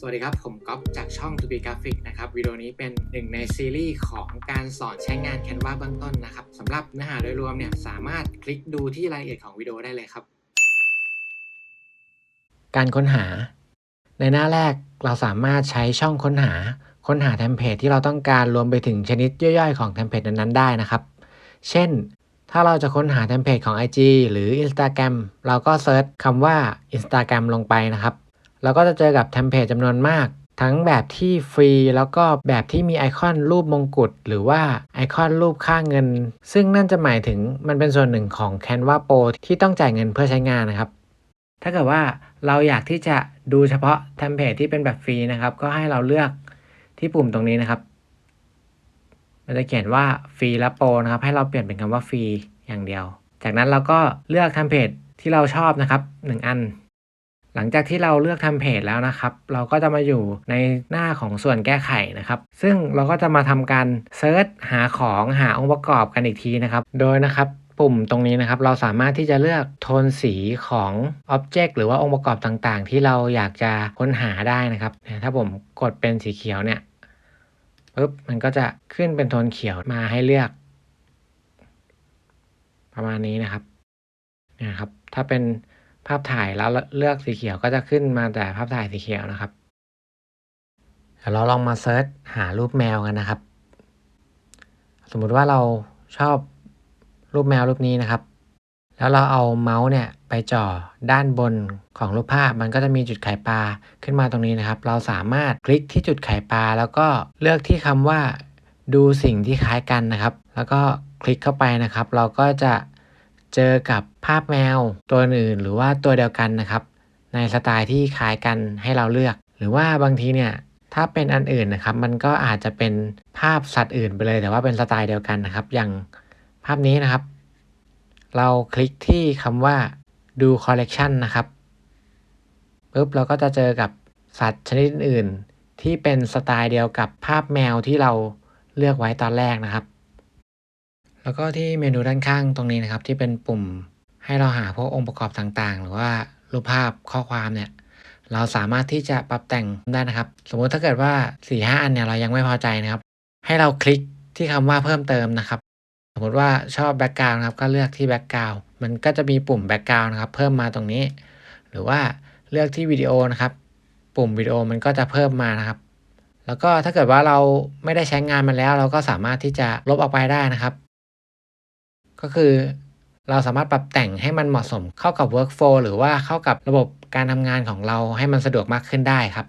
สวัสดีครับ ผมก๊อฟจากช่อง To Be Graphic นะครับวิดีโอนี้เป็นหนึ่งในซีรีส์ของการสอนใช้งาน Canva เบื้องต้นนะครับสำหรับเนื้อหาโดยรวมเนี่ยสามารถคลิกดูที่รายละเอียดของวิดีโอได้เลยครับ การค้นหา ในหน้าแรกเราสามารถใช้ช่องค้นหา ค้นหาเทมเพลตที่เราต้องการรวมไปถึงชนิดย่อยๆ ของเทมเพลตนั้นๆได้นะครับ เช่น ถ้าเราจะค้นหาเทมเพลตของ IG หรือ Instagram เราก็เซิร์ชคำว่า Instagram ลงไปนะครับ เราก็จะเจอกับเทมเพลตจำนวนมาก ทั้งแบบที่ฟรีแล้วก็แบบที่มีไอคอนรูปมงกุฎหรือว่าไอคอนรูปค่าเงิน ซึ่งนั่นจะหมายถึงมันเป็นส่วนหนึ่งของ Canva Pro ที่ต้องจ่ายเงินเพื่อใช้งานนะครับ ถ้าเกิดว่าเราอยากที่จะดูเฉพาะเทมเพลตที่เป็นแบบฟรีนะครับ ก็ให้เราเลือกที่ปุ่มตรงนี้นะครับ มันจะเขียนว่าฟรีและโปรนะครับ ให้เราเปลี่ยนเป็นคำว่าฟรีอย่างเดียว จากนั้นเราก็เลือกเทมเพลตที่เราชอบนะครับหนึ่งอัน หลังจากที่เราเลือกเทมเพลตแล้วนะครับ เราก็จะมาอยู่ในหน้าของส่วนแก้ไขนะครับ ซึ่งเราก็จะมาทำการเซิร์ชหาของหาองค์ประกอบกันอีกทีนะครับ โดยนะครับปุ่มตรงนี้นะครับเราสามารถที่จะเลือกโทนสีของ Object หรือว่าองค์ประกอบต่างๆ ที่เราอยากจะค้นหาได้นะครับ ถ้าผมกดเป็นสีเขียวเนี่ยปุ๊บมันก็จะขึ้นเป็นโทนเขียวมาให้เลือก ประมาณนี้นะครับนี่ยครับ ถ้าเป็น ภาพถ่ายแล้วเลือกสีเขียวก็จะขึ้นมาแต่ภาพถ่ายสีเขียวนะครับเดี๋ยวเราลองมาเซิร์ชหารูปแมวกันนะครับ สมมุติว่าเราชอบรูปแมวรูปนี้นะครับ แล้วเราเอาเมาส์เนี่ยไปจ่อด้านบนของรูปภาพ มันก็จะมีจุดไข่ปลาขึ้นมาตรงนี้นะครับ เราสามารถคลิกที่จุดไข่ปลาแล้วก็เลือกที่คำว่าดูสิ่งที่คล้ายกันนะครับ แล้วก็คลิกเข้าไปนะครับ เราก็จะ เจอกับภาพแมวตัวอื่นหรือว่าตัวเดียวกันนะครับ ในสไตล์ที่คล้ายกันให้เราเลือก หรือว่าบางทีเนี่ยถ้าเป็นอันอื่นนะครับ มันก็อาจจะเป็นภาพสัตว์อื่นไปเลย แต่ว่าเป็นสไตล์เดียวกันนะครับ อย่างภาพนี้นะครับ เราคลิกที่คำว่าดู collection นะครับปุ๊บเราก็จะเจอกับสัตว์ชนิดอื่นที่เป็นสไตล์เดียวกับภาพแมวที่เราเลือกไว้ตอนแรกนะครับ แล้วก็ที่เมนูด้านข้างตรงนี้นะครับ ที่เป็นปุ่มให้เราหาพวกองค์ประกอบต่างๆ หรือว่ารูปภาพข้อความเนี่ยเราสามารถที่จะปรับแต่งได้นะครับ สมมุติถ้าเกิดว่า4ี่ห้าอันเนี่ยเรายังไม่พอใจนะครับ ให้เราคลิกที่คำว่าเพิ่มเติมนะครับ สมมติว่าชอบแบ็กกราวน์นะครับก็เลือกที่แบ็กกราวน์มันก็จะมีปุ่มแบ็กกราวน์นะครับเพิ่มมาตรงนี้ หรือว่าเลือกที่วิดีโอนะครับ ปุ่มวิดีโอมันก็จะเพิ่มมานะครับ แล้วก็ถ้าเกิดว่าเราไม่ได้ใช้งานมันแล้ว เราก็สามารถที่จะลบออกไปได้นะครับ ก็คือเราสามารถปรับแต่งให้มันเหมาะสมเข้ากับ workflow หรือว่าเข้ากับระบบการทำงานของเราให้มันสะดวกมากขึ้นได้ครับ